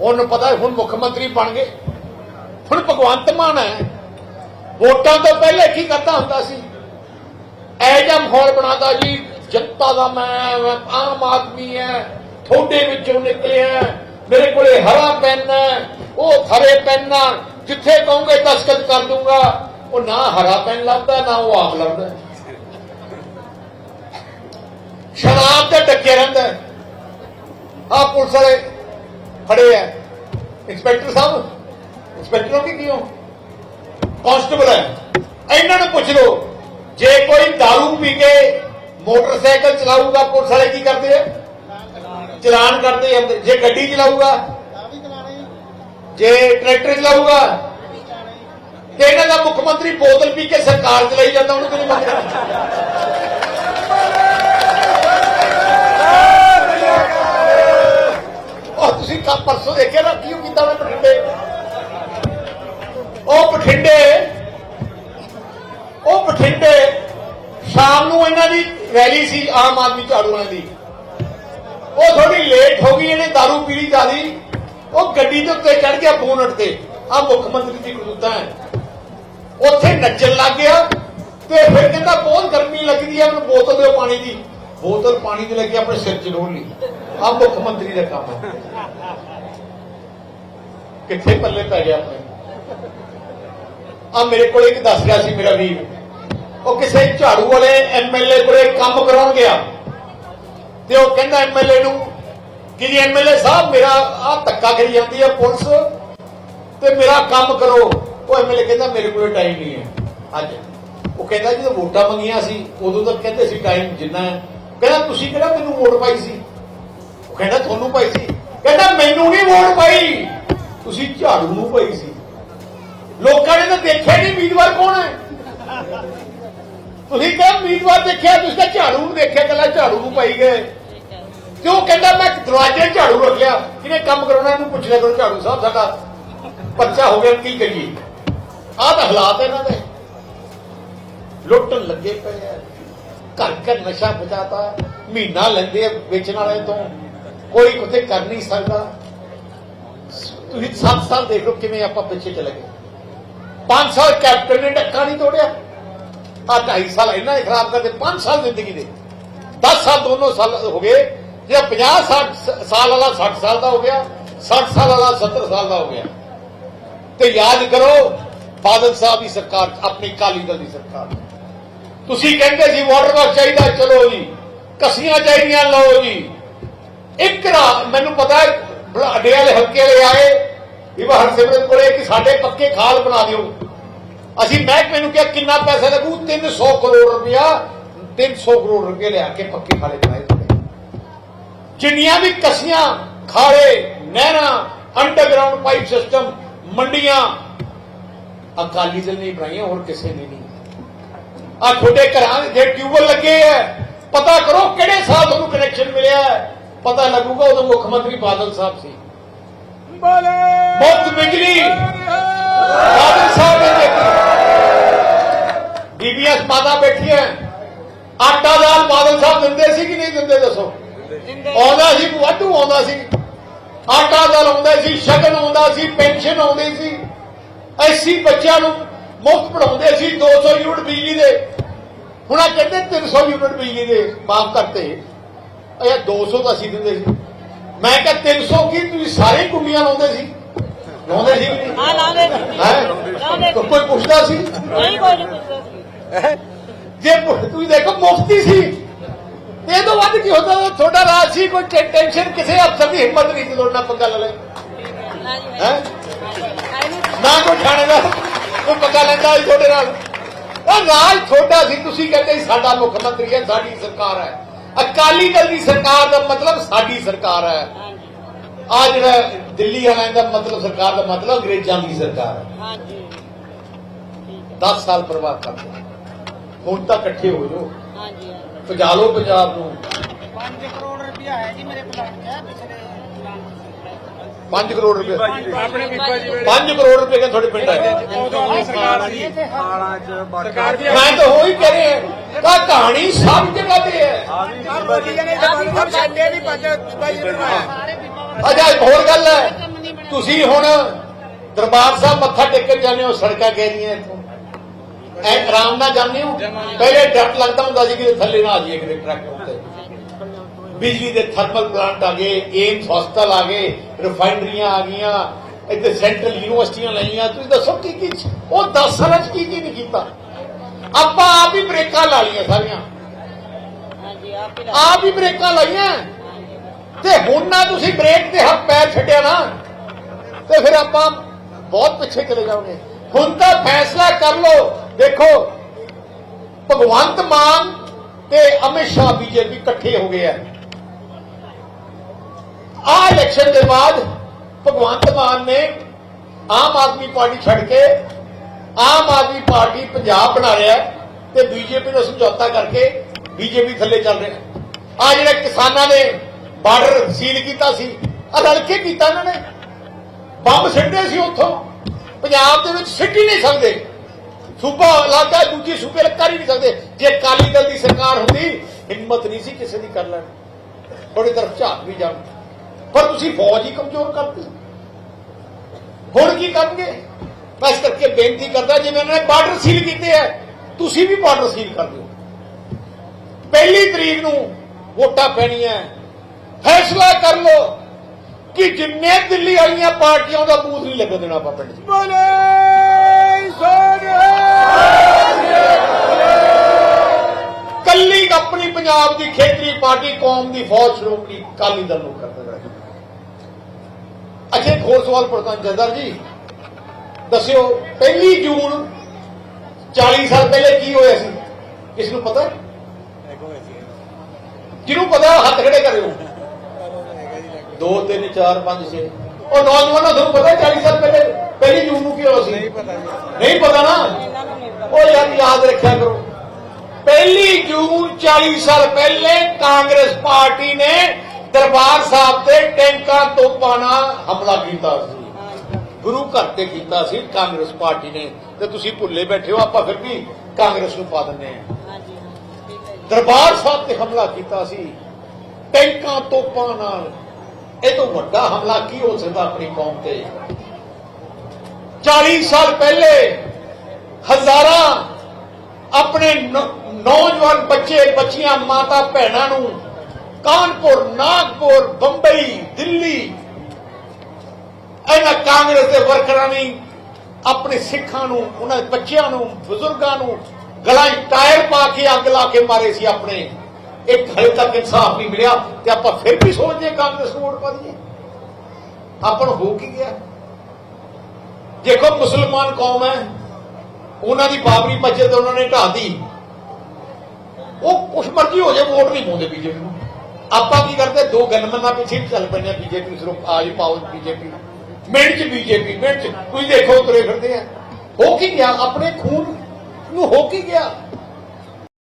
ਉਹਨੂੰ ਪਤਾ ਹੁਣ ਮੁੱਖ ਮੰਤਰੀ ਬਣ ਗਏ। ਹੁਣ ਭਗਵੰਤ ਮਾਨ ਹੈ। ਵੋਟਾਂ ਤੋਂ ਪਹਿਲੇ ਕੀ ਕਰਦਾ ਹੁੰਦਾ ਸੀ? ਇਹ ਜਿਹਾ ਮਾਹੌਲ ਬਣਾਦਾ ਜੀ, ਜਨਤਾ ਦਾ ਮੈਂ ਆਮ ਆਦਮੀ ਹੈ ਥੋੜੇ ਵਿੱਚੋਂ ਨਿਕਲਿਆ ਮੇਰੇ ਕੋਲੇ ਹਰਾ ਪੈਨ ਹੈ, ਉਹ ਹਰੇ ਪੈਨ ਆ, ਜਿੱਥੇ ਕਹੋਗੇ ਦਸਖਤ ਕਰ ਦੂੰਗਾ। ਉਹ ਨਾ ਹਰਾ ਪੈਨ ਲੱਭਦਾ, ਨਾ ਉਹ ਆਮ ਲੱਭਦਾ। ਸ਼ਰਾਬ ਤੇ ਟੱਕੇ ਰਹਿੰਦਾ। ਆ ਪੁਲਿਸ ਵਾਲੇ ਖੜੇ ਆ ਇੰਸਪੈਕਟਰ ਸਾਹਿਬ, ਇੰਸਪੈਕਟਰੋਂ ਕੀ ਕਿਉਂ? ਕਾਂਸਟੇਬਲ ਹੈ ਇਹਨਾਂ ਨੂੰ ਪੁੱਛ ਲਓ, ਜੇ ਕੋਈ दारू ਪੀ ਕੇ ਮੋਟਰਸਾਈਕਲ ਚਲਾਊਗਾ, ਪੁਲਿਸ ਵਾਲੇ ਕੀ ਕਰਦੇ ਆ ਚਲਾਨ ਕਰਦੇ ਆ ਜੇ ਗੱਡੀ ਚਲਾਊਗਾ? ਜੇ ਟਰੈਕਟਰ ਚਲਾਊਗਾ? ਤੇ ਇਹਨਾਂ ਦਾ ਮੁੱਖ ਮੰਤਰੀ ਬੋਤਲ ਪੀ ਕੇ ਸਰਕਾਰ ਚਲਾਈ ਜਾਂਦਾ, ਉਹਨੂੰ ਕਿਹਨੇ ਮੰਨਣਾ ਉਹ ਪਰਸੋਂ ਦੇਖਿਆ ਨਾ, ਕੀ ਕੀਤਾ ਉਹਨੇ ਬਠਿੰਡੇ ਉਹ ਬਠਿੰਡੇ ਉਹ ਬਠਿੰਡੇ ਸ਼ਾਮ ਨੂੰ ਇਹਨਾਂ ਦੀ ਰੈਲੀ ਸੀ, ਆਮ ਆਦਮੀ ਝਾੜੂ ਵਾਲਿਆਂ ਦੀ। ਉਹ ਥੋੜੀ ਲੇਟ ਹੋ ਗਈ, ਇਹਨੇ दारू ਪੀ ਲਈ ਉਹ ਗੱਡੀ ਦੇ ਉੱਤੇ ਚੜ ਗਿਆ ਬੋਨਟ ਤੇ ਆ ਮੁੱਖ ਮੰਤਰੀ ਦੀ ਕਰਤੂਤਾਂ ਹੈ। ਉੱਥੇ ਨੱਚਣ ਲੱਗ ਗਿਆ ਤੇ ਫਿਰ ਕਹਿੰਦਾ, ਬਹੁਤ ਗਰਮੀ ਲੱਗਦੀ ਹੈ ਮੈਨੂੰ ਬੋਤਲ ਦਿਓ ਪਾਣੀ ਦੀ। ਬੋਤਲ ਪਾਣੀ ਦੀ ਲੱਗੀ ਆਪਣੇ ਸਿਰ 'ਚ ਡੋਲ ਲਈ। ਆ ਮੁੱਖ ਮੰਤਰੀ ਦਾ ਕੰਮ ਹੈ। ਕਿੱਥੇ ਪੱਲੇ ਪੈ ਗਿਆ ਆਪਣੇ? ਆ ਮੇਰੇ ਕੋਲ ਇੱਕ ਦੱਸ ਰਿਹਾ ਸੀ ਮੇਰਾ ਵੀਰ। ਉਹ ਕਿਸੇ ਝਾੜੂ ਵਾਲੇ ਐਮਐਲਏ ਕੋਲੇ ਕੰਮ ਕਰਾਉਣ ਗਿਆ। ਤੇ ਉਹ ਕਹਿੰਦਾ ਐਮਐਲਏ ਨੂੰ ਕਿ ਜੀ ਐਮਐਲਏ ਸਾਹਿਬ, ਮੇਰਾ ਆ ਧੱਕਾ ਕਰੀ ਜਾਂਦੀ ਹੈ ਪੁਲਿਸ, ਤੇ ਮੇਰਾ ਕੰਮ ਕਰੋ। ਉਹ ਐਮਐਲਏ ਕਹਿੰਦਾ, ਮੇਰੇ ਕੋਲ ਟਾਈਮ ਨਹੀਂ ਹੈ। ਅੱਜ ਉਹ ਕਹਿੰਦਾ, ਜਦੋਂ ਵੋਟਾਂ ਮੰਗੀਆਂ ਸੀ, ਉਦੋਂ ਤਾਂ ਕਹਿੰਦੇ ਸੀ ਟਾਈਮ ਜਿੰਨਾ ਹੈ। ਕਹਿੰਦਾ, ਤੁਸੀਂ ਕਿਹੜਾ ਮੈਨੂੰ ਵੋਟ ਪਾਈ ਸੀ? ਕਹਿੰਦਾ ਤੁਹਾਨੂੰ ਪਾਈ ਸੀ। ਕਹਿੰਦਾ ਮੈਨੂੰ ਨਹੀਂ ਵੋਟ ਪਾਈ। ਤੁਸੀਂ ਝਾੜੂ ਨੂੰ ਪਾਈ ਸੀ। ਲੋਕਾਂ ਨੇ ਤਾਂ ਦੇਖਿਆ ਨਹੀਂ ਉਮੀਦਵਾਰ ਕੌਣ ਹੈ। ਤੁਸੀਂ ਕਿਹਾ ਉਮੀਦਵਾਰ ਦੇਖਿਆ, ਤੁਸੀਂ ਤਾਂ ਝਾੜੂ ਨੂੰ ਦੇਖਿਆ ਕੱਲਾ ਝਾੜੂ ਨੂੰ ਪਾਈ ਗਏ। ਤੇ ਕਹਿੰਦਾ ਮੈਂ ਦਰਵਾਜ਼ੇ ਝਾੜੂ ਰੱਖਿਆ। ਕਿਨੇ ਕੰਮ ਕਰਾਉਣਾ, ਇਹਨੂੰ ਪੁੱਛ ਲਿਆ ਕਰੋ ਝਾੜੂ ਸਾਹਿਬ ਸਾਡਾ ਪਰਚਾ ਹੋ ਗਿਆ, ਕੀ ਕਰੀਏ? ਆਹ ਤਾਂ ਹਾਲਾਤ ਇਹਨਾਂ ਦੇ। ਲੁੱਟਣ ਲੱਗੇ ਪਏ ਆ। ਘਰ ਘਰ ਨਸ਼ਾ ਪਜਾਤਾ ਮਹੀਨਾ ਲੈਂਦੇ ਵੇਚਣ ਵਾਲੇ ਤੋਂ। ਕੋਈ ਕਿਤੇ ਕਰ ਨਹੀਂ ਸਕਦਾ। ਤੁਸੀਂ 7 ਸਾਲ ਦੇਖ ਲਓ ਕਿਵੇਂ ਆਪਾਂ ਪਿੱਛੇ ਚਲੇ ਗਏ। 5 ਸਾਲ ਕੈਪਟਨ ਨੇ ਡੱਕਾ ਨਹੀਂ ਤੋੜਿਆ। ਆ 2.5 ਸਾਲ ਇਹਨਾਂ ਨੇ ਖਰਾਬ ਕਰਦੇ 5 ਸਾਲ ਜ਼ਿੰਦਗੀ ਦੇ। 10 ਸਾਲ ਦੋਨੋਂ ਸਾਲ ਹੋ ਗਏ। ਜੇ 50 60 ਸਾਲ ਵਾਲਾ 60 ਸਾਲ ਦਾ ਹੋ ਗਿਆ 60 ਸਾਲ ਵਾਲਾ 70 ਸਾਲ ਦਾ ਹੋ ਗਿਆ। ਤੇ ਯਾਦ ਕਰੋ, ਬਾਦਲ ਸਾਹਿਬ ਦੀ ਸਰਕਾਰ, ਆਪਣੀ ਕਾਲੀ ਦਲ ਦੀ ਸਰਕਾਰ। ਤੁਸੀਂ ਕਹਿੰਦੇ ਸੀ ਵਾਟਰ ਵਰਕ ਚਾਹੀਦਾ, ਚਲੋ ਜੀ। ਕਸੀਆਂ ਚਾਹੀਦੀਆਂ, ਲਓ ਜੀ। ਇੱਕ ਰਾਤ ਮੈਨੂੰ ਪਤਾ ਅੱਡੇ ਵਾਲੇ ਹਲਕੇ ਵਾਲੇ ਆਏ, ਵੀ ਵਾ ਹਰਸਿਮਰਤ ਕੋਲੇ ਕਿ ਸਾਡੇ ਪੱਕੇ ਖਾਲ ਬਣਾ ਦਿਓ। ਅਸੀਂ ਮਹਿਕਮੇ ਨੂੰ ਕਿਹਾ, ਕਿੰਨਾ ਪੈਸਾ ਲੱਗੂ? 300 ਕਰੋੜ ਰੁਪਇਆ 300 ਕਰੋੜ ਰੁਪਏ ਲਿਆ ਕੇ ਪੱਕੇ ਖਾਲੇ ਬਣਾਏ ਜਿੰਨੀਆਂ ਵੀ ਕਸੀਆਂ, ਖਾਲੇ, ਨਹਿਰਾਂ ਅੰਡਰਗਰਾਉਂਡ ਪਾਈਪ ਸਿਸਟਮ ਮੰਡੀਆਂ ਅਕਾਲੀ ਦਲ ਨੇ ਬਣਾਈਆਂ, ਹੋਰ ਕਿਸੇ ਨੇ ਨਹੀਂ। ਆ ਤੁਹਾਡੇ ਘਰਾਂ ਦੇ ਟਿਊਬਲ ਲੱਗੇ ਐ ਪਤਾ ਕਰੋ ਕਿਹੜੇ ਸਾਲ ਤੁਹਾਨੂੰ ਕਨੈਕਸ਼ਨ ਮਿਲਿਆ ਹੈ। ਪਤਾ ਲੱਗੂਗਾ ਉਦੋਂ ਮੁੱਖ ਮੰਤਰੀ ਬਾਦਲ ਸਾਹਿਬ ਸੀ। ਮੁਫਤ ਬਿਜਲੀ ਬਾਦਲ ਸਾਹਿਬ ਨੇ ਦਿੱਤੀ ਬੀਬੀਐਸ ਮਾਤਾ ਬੈਠੀ ਹੈ। ਆਟਾ ਦਾਲ ਬਾਦਲ ਸਾਹਿਬ ਦਿੰਦੇ ਸੀ ਕਿ ਨਹੀਂ ਦਿੰਦੇ ਦੱਸੋ? ਆਉਂਦਾ ਸੀ ਵਾਧੂ ਆਉਂਦਾ ਸੀ? ਆਟਾ ਦਾਲ ਆਉਂਦਾ ਸੀ ਸ਼ਗਨ ਆਉਂਦਾ ਸੀ ਪੈਨਸ਼ਨ ਆਉਂਦੀ ਸੀ। ਐਸੀ ਬੱਚਿਆਂ ਨੂੰ ਮੁਫਤ ਪੜਾਉਂਦੇ ਸੀ 200 ਯੂਨਿਟ ਬਿਜਲੀ ਦੇ। ਹੁਣ ਆ ਕਹਿੰਦੇ 300 ਯੂਨਿਟ ਬਿਜਲੀ ਦੇ ਮਾਫ ਕਰਤੇ ਇਹ 200 ਤਾਂ ਅਸੀਂ ਦਿੰਦੇ ਸੀ। ਮੈਂ ਕਿਹਾ 300 ਕੀ ਤੁਸੀਂ ਸਾਰੇ ਕੁੰਡੀਆਂ ਲਾਉਂਦੇ ਸੀ? ਲਾਉਂਦੇ ਸੀ? ਹਾਂ ਲਾਉਂਦੇ ਸੀ। ਹੈ? ਸੀ। ਕੋਈ ਪੁੱਛਦਾ ਸੀ? ਨਹੀਂ ਕੋਈ ਨਹੀਂ ਪੁੱਛਦਾ ਸੀ। ਜੇ ਤੁਸੀਂ ਦੇਖੋ ਮੁਫਤੀ ਸੀ। ਇਹ ਤੋਂ ਵੱਧ ਕੀ ਹੁੰਦਾ? ਤੁਹਾਡਾ ਰਾਜ ਸੀ ਕੋਈ ਟੈਨਸ਼ਨ ਕਿਸੇ ਅਫਸਰ ਦੀ ਹਿੰਮਤ ਨਹੀਂ ਸੀ ਤੁਹਾਡਾ ਪੱਕਾ ਲੈ ਲੈ ਹੈ? ਨਾ ਕੋਈ ਥਾਣੇਦਾਰ ਕੋਈ ਪੱਕਾ ਲੈਂਦਾ ਸੀ ਤੁਹਾਡੇ ਨਾਲ। ਉਹ ਰਾਜ ਤੁਹਾਡਾ ਸੀ ਤੁਸੀਂ ਕਹਿੰਦੇ ਸੀ ਸਾਡਾ ਮੁੱਖ ਮੰਤਰੀ ਹੈ ਸਾਡੀ ਸਰਕਾਰ ਹੈ। ਅਕਾਲੀ ਦਲ ਦੀ ਸਰਕਾਰ ਦਾ ਮਤਲਬ ਸਾਡੀ ਸਰਕਾਰ ਹੈ। ਹਾਂਜੀ। ਆ ਜਿਹੜਾ ਦਿੱਲੀ ਵਾਲਿਆਂ ਦਾ ਮਤਲਬ ਸਰਕਾਰ ਦਾ ਮਤਲਬ ਅੰਗਰੇਜ਼ਾਂ ਦੀ ਸਰਕਾਰ ਹੈ। ਹਾਂਜੀ। 10 ਸਾਲ ਬਰਬਾਦ ਕਰ ਹੁਣ ਤਾਂ ਇਕੱਠੇ ਹੋ ਜਾਓ। ਹਾਂਜੀ। ਪਜਾ ਲਓ ਪੰਜਾਬ ਨੂੰ। 5 ਕਰੋੜ ਰੁਪਇਆ ਹੈ ਜੀ ਮੇਰੇ ਪਲਾਨ 'ਚ ਪਿਛਲੇ ਪਲਾਨ 5 ਕਰੋੜ ਰੁਪਏ। ਆਪਣੇ ਬੀਬਾ ਜੀ 5 ਕਰੋੜ ਰੁਪਏ ਦਾ ਤੁਹਾਡੇ ਪਿੰਡ ਆਏ। ਸਰਕਾਰ ਹਾਲਾਂ ਚ ਸਰਕਾਰ ਦੀ ਮੈਂ ਤਾਂ ਹੋ ਹੀ ਕਹਿ ਰਿਹਾ ਕਾ ਕਹਾਣੀ ਸਭ ਜਗ੍ਹਾ ਤੇ ਹੈ। ਮੋਦੀ ਜੀ ਨੇ ਜਵਾਬ ਛੱਡੇ ਨਹੀਂ ਪੰਜ ਬੀਬਾ ਜੀ ਨੇ ਬਣਾਇਆ। ਅੱਛਾ ਇੱਕ ਹੋਰ ਗੱਲ ਹੈ। ਤੁਸੀਂ ਹੁਣ ਦਰਬਾਰ ਸਾਹਿਬ ਮੱਥਾ ਟੇਕਣ ਜਾਂਦੇ ਹੋ ਸੜਕਾਂ ਕਹਿੰਦੀਆਂ ਇੱਥੋਂ। ਐ ਆਰਾਮ ਨਾਲ ਜਾਂਦੇ ਹੋ? ਪਹਿਲੇ ਡਰ ਲੱਗਦਾ ਹੁੰਦਾ ਸੀ ਕਿ ਥੱਲੇ ਨਾ ਆ ਜਾਈਏ ਕਿਤੇ ਟਰੱਕ ਉੱਤੇ। ਬਿਜਲੀ ਦੇ ਥਰਮਲ ਪਲਾਂਟ ਆ ਗਏ ਏਮਸ ਹਸਪਤਾਲ ਆ ਗਏ ਰਿਫਾਈਨਰੀਆਂ ਆ ਗਈਆਂ ਇੱਥੇ ਸੈਂਟਰਲ ਯੂਨੀਵਰਸਿਟੀਆਂ ਲਾਈਆਂ। ਤੁਸੀਂ ਦੱਸੋ ਕੀ ਕੀ ਉਹ 10 ਸਾਲਾਂ ਚ ਕੀ ਕੀ ਨਹੀਂ ਕੀਤਾ? ਆਪਾਂ ਆਪ ਹੀ ਬ੍ਰੇਕਾਂ ਲਾ ਲਈਆਂ ਸਾਰੀਆਂ। ਹਾਂਜੀ ਆਪ ਹੀ ਆਪ ਹੀ ਬ੍ਰੇਕਾਂ ਲਾਈਆਂ। ਤੇ ਹੁਣ ਨਾ ਤੁਸੀਂ ਬ੍ਰੇਕ ਤੇ ਹੱਥ ਪੈਰ ਛੱਡਿਆ ਨਾ ਤੇ ਫਿਰ ਆਪਾਂ ਬਹੁਤ ਪਿੱਛੇ ਚਲੇ ਜਾਓਗੇ। ਹੁਣ ਤਾਂ ਫੈਸਲਾ ਕਰ ਲਓ। ਦੇਖੋ ਭਗਵੰਤ ਮਾਨ ਤੇ ਅਮਿਤ ਸ਼ਾਹ ਬੀਜੇਪੀ ਇਕੱਠੇ ਹੋ ਗਏ ਆ। ਆ ਇਲੈਕਸ਼ਨ ਦੇ ਬਾਅਦ ਭਗਵੰਤ ਮਾਨ ਨੇ ਆਮ ਆਦਮੀ ਪਾਰਟੀ ਛੱਡ ਕੇ ਆਮ ਆਦਮੀ ਪਾਰਟੀ ਪੰਜਾਬ ਬਣਾ ਰਿਹਾ ਤੇ ਬੀਜੇਪੀ ਨਾਲ ਸਮਝੌਤਾ ਕਰਕੇ ਬੀਜੇਪੀ ਥੱਲੇ ਚੱਲ ਰਿਹਾ ਆ ਜਿਹੜਾ ਕਿਸਾਨਾਂ ਨੇ ਬਾਰਡਰ ਸੀਲ ਕੀਤਾ ਸੀ ਆ ਰਲ ਕੇ ਕੀਤਾ ਇਹਨਾਂ ਨੇ। ਬੰਬ ਸਿੱਟਦੇ ਸੀ ਉੱਥੋਂ। ਪੰਜਾਬ ਦੇ ਵਿੱਚ ਸਿੱਟ ਹੀ ਨਹੀਂ ਸਕਦੇ। ਸੂਬਾ ਇਲਾਕਾ ਦੂਜੀ ਸੂਬੇ ਨਾਲ ਕਰ ਹੀ ਨਹੀਂ ਸਕਦੇ। ਜੇ ਅਕਾਲੀ ਦਲ ਦੀ ਸਰਕਾਰ ਹੁੰਦੀ, ਹਿੰਮਤ ਨਹੀਂ ਸੀ ਕਿਸੇ ਦੀ ਕਰ ਲੈਣ ਥੋੜੀ ਤਰਫ ਝਾਕ ਵੀ ਜਾਣ। ਪਰ ਤੁਸੀਂ ਫੌਜ ਹੀ ਕਮਜ਼ੋਰ ਕਰਤੀ ਹੁਣ ਕੀ ਕਰਨਗੇ? ਮੈਂ ਇਸ ਕਰਕੇ ਬੇਨਤੀ ਕਰਦਾ ਜਿਵੇਂ ਇਹਨਾਂ ਨੇ ਬਾਰਡਰ ਸੀਲ ਕੀਤੇ ਆ ਤੁਸੀਂ ਵੀ ਬਾਰਡਰ ਸੀਲ ਕਰ ਦਿਓ। ਪਹਿਲੀ ਤਰੀਕ ਨੂੰ ਵੋਟਾਂ ਪੈਣੀਆਂ। ਫੈਸਲਾ ਕਰ ਲਓ ਕਿ ਜਿੰਨੇ ਦਿੱਲੀ ਵਾਲੀਆਂ ਪਾਰਟੀਆਂ ਦਾ ਬੂਥ ਨਹੀਂ ਲੱਗਣ ਦੇਣਾ ਆਪਾਂ ਪਿੰਡ 'ਚ। ਕੱਲੀ ਆਪਣੀ ਪੰਜਾਬ ਦੀ ਖੇਤਰੀ ਪਾਰਟੀ ਕੌਮ ਦੀ ਫੌਜ ਸ਼੍ਰੋਮਣੀ ਅਕਾਲੀ ਦਲ ਨੂੰ ਇੱਕ ਹੋਰ ਸਵਾਲ ਪ੍ਰਧਾਨ ਜਦਰ ਜੀ। ਦੱਸਿਓ ਪਹਿਲੀ ਜੂਨ 40 ਸਾਲ ਪਹਿਲੇ ਕੀ ਹੋਇਆ ਸੀ? ਕਿਸ ਨੂੰ ਪਤਾ? ਜਿਹਨੂੰ ਪਤਾ? ਹੱਥ ਖੜੇ ਕਰਿਓ। 2 3 4 5 6 ਉਹ ਨੌਜਵਾਨੋ ਤੁਹਾਨੂੰ ਪਤਾ 40 ਸਾਲ ਪਹਿਲੇ? ਪਹਿਲੀ ਜੂਨ ਨੂੰ ਕੀ ਹੋਇਆ ਸੀ? ਨਹੀਂ ਪਤਾ ਨਹੀਂ ਪਤਾ ਨਾ? ਉਹ ਯਾਰ ਯਾਦ ਰੱਖਿਆ ਕਰੋ। ਪਹਿਲੀ ਜੂਨ 40 ਸਾਲ ਪਹਿਲੇ ਕਾਂਗਰਸ ਪਾਰਟੀ ਨੇ ਦਰਬਾਰ ਸਾਹਿਬ ਤੇ ਟੈਂਕਾਂ ਤੋਪਾਂ ਨਾਲ ਹਮਲਾ ਕੀਤਾ ਸੀ। ਗੁਰੂ ਘਰ ਤੇ ਕੀਤਾ ਸੀ, ਕਾਂਗਰਸ ਪਾਰਟੀ ਨੇ। ਤੇ ਤੁਸੀਂ ਭੁੱਲੇ ਬੈਠੇ ਹੋ, ਆਪਾਂ ਫਿਰ ਵੀ ਕਾਂਗਰਸ ਨੂੰ ਪਾ ਦਿੰਦੇ ਆ ਦਰਬਾਰ ਸਾਹਿਬ ਤੇ ਹਮਲਾ ਕੀਤਾ ਸੀ। ਟੈਂਕਾਂ ਤੋਪਾਂ ਨਾਲ ਇਹ ਤੋਂ ਵੱਡਾ ਹਮਲਾ ਕੀ ਹੋ ਸਕਦਾ ਆਪਣੀ ਕੌਮ ਤੇ? 40 ਸਾਲ ਪਹਿਲੇ ਹਜ਼ਾਰਾਂ ਆਪਣੇ ਨੌਜਵਾਨ ਬੱਚੇ, ਬੱਚੀਆਂ ਮਾਤਾ ਭੈਣਾਂ ਨੂੰ ਕਾਨਪੁਰ ਨਾਗਪੁਰ ਬੰਬਈ ਦਿੱਲੀ ਇਹਨਾਂ ਕਾਂਗਰਸ ਦੇ ਵਰਕਰਾਂ ਨੇ ਆਪਣੇ ਸਿੱਖਾਂ ਨੂੰ ਉਹਨਾਂ ਦੇ ਬੱਚਿਆਂ ਨੂੰ ਬਜ਼ੁਰਗਾਂ ਨੂੰ ਗਲਾਂ 'ਚ ਟਾਇਰ ਪਾ ਕੇ ਅੱਗ ਲਾ ਕੇ ਮਾਰੇ ਸੀ ਆਪਣੇ ਇੱਕ ਹਲੇ ਤੱਕ ਇਨਸਾਫ ਨਹੀਂ ਮਿਲਿਆ ਤੇ ਆਪਾਂ ਫਿਰ ਵੀ ਸੋਚਦੇ ਹਾਂ ਕਾਂਗਰਸ ਨੂੰ ਵੋਟ ਪਾ ਦਈਏ ਆਪਾਂ ਹੋ ਕੀ ਗਿਆ ਦੇਖੋ ਮੁਸਲਮਾਨ ਕੌਮ ਹੈ ਉਹਨਾਂ ਦੀ ਬਾਬਰੀ ਮਸਜਿਦ ਉਹਨਾਂ ਨੇ ਢਾਹਦੀ ਉਹ ਕੁਛ ਮਰਜ਼ੀ ਹੋ ਜਾਏ ਵੋਟ ਨਹੀਂ ਪਾਉਂਦੇ ਬੀਜੇਪੀ ਨੂੰ ਆਪਾਂ ਕੀ ਕਰਦੇ? ਦੋ ਗਨਮਨਾਂ ਪਿੱਛੇ ਚੱਲ ਪੈਂਦੇ ਬੀਜੇਪੀ ਸਿਰਫ ਆ ਜੀ ਪਾਓ ਬੀਜੇਪੀ ਮਿੰਟ ਚ ਬੀਜੇਪੀ, ਮਿੰਟ ਚ। ਤੁਸੀਂ ਦੇਖੋ ਤੁਰੇ ਫਿਰਦੇ ਆ। ਹੋ ਕੀ ਗਿਆ? ਆਪਣੇ ਖੂਨ ਨੂੰ ਹੋ ਕੀ ਗਿਆ?